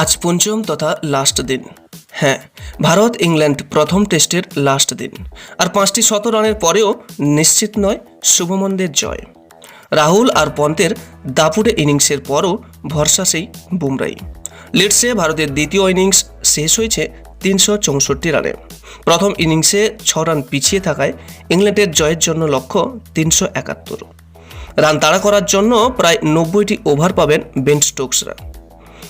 আজ পঞ্চম তথা লাস্ট দিন। হ্যাঁ ভারত ইংল্যান্ড প্রথম টেস্টের লাস্ট দিন। আর পাঁচটি শত রানের পরেও নিশ্চিত নয় শুভমনদের জয়। রাহুল আর পন্তের দাপুটে ইনিংসের পরও ভরসা সেই বুমরাই লিডসে ভারতের দ্বিতীয় ইনিংস শেষ হয়েছে তিনশো চৌষট্টি রানে। প্রথম ইনিংসে ছ রান পিছিয়ে থাকায় ইংল্যান্ডের জয়ের জন্য লক্ষ্য তিনশো একাত্তর। রান তাড়া করার জন্য প্রায় নব্বইটি ওভার পাবেন বেন স্টোকসরা।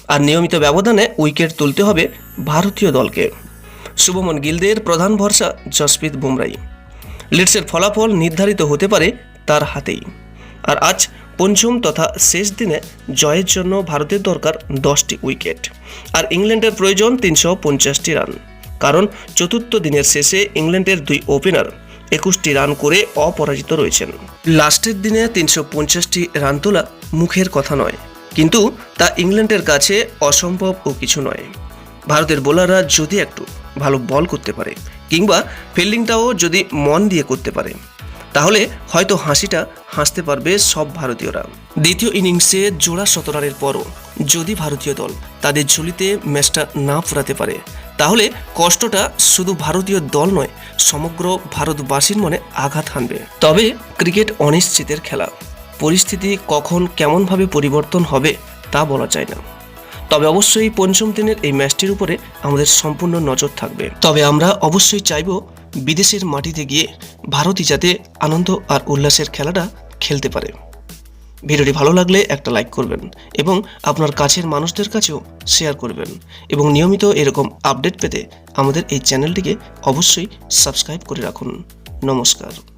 আর নিয়মিত ব্যবধানে উইকেট তুলতে হবে ভারতীয় দলকে। শুভমন গিলদের প্রধান ভরসা জসপ্রীত বুমরাই লিডসের ফলাফল নির্ধারিত হতে পারে তার হাতেই। আর আজ পঞ্চম তথা শেষ দিনে জয়ের জন্য ভারতের দরকার দশটি উইকেট। আর ইংল্যান্ডের প্রয়োজন তিনশো পঞ্চাশটি রান। কারণ চতুর্থ দিনের শেষে ইংল্যান্ডের দুই ওপেনার একুশটি রান করে অপরাজিত রয়েছেন। লাস্টের দিনে তিনশো পঞ্চাশটি রান তোলা মুখের কথা নয়। কিন্তু তা ইংল্যান্ডের কাছে অসম্ভব ও কিছু নয়। ভারতের বোলাররা যদি একটু ভালো বল করতে পারে, কিংবা ফিল্ডিংটাও যদি মন দিয়ে করতে পারে, তাহলে হয়তো হাসিটা হাসতে পারবে সব ভারতীয়রা। দ্বিতীয় ইনিংসে জোড়া শতরানের পরও যদি ভারতীয় দল তাদের ঝুলিতে ম্যাচটা না ফুরাতে পারে, তাহলে কষ্টটা শুধু ভারতীয় দল নয়, সমগ্র ভারতবাসীর মনে আঘাত হানবে। তবে ক্রিকেট অনিশ্চিতের খেলা। পরিস্থিতি কখন কেমনভাবে পরিবর্তন হবে তা বলা যায় না। তবে অবশ্যই পঞ্চম দিনের এই ম্যাচটির উপরে আমাদের সম্পূর্ণ নজর থাকবে। তবে আমরা অবশ্যই চাইব বিদেশের মাটিতে গিয়ে ভারতই যাতে আনন্দ আর উল্লাসের খেলাটা খেলতে পারে। ভিডিওটি ভালো লাগলে একটা লাইক করবেন এবং আপনার কাছের মানুষদের কাছেও শেয়ার করবেন এবং নিয়মিত এরকম আপডেট পেতে আমাদের এই চ্যানেলটিকে অবশ্যই সাবস্ক্রাইব করে রাখুন। নমস্কার।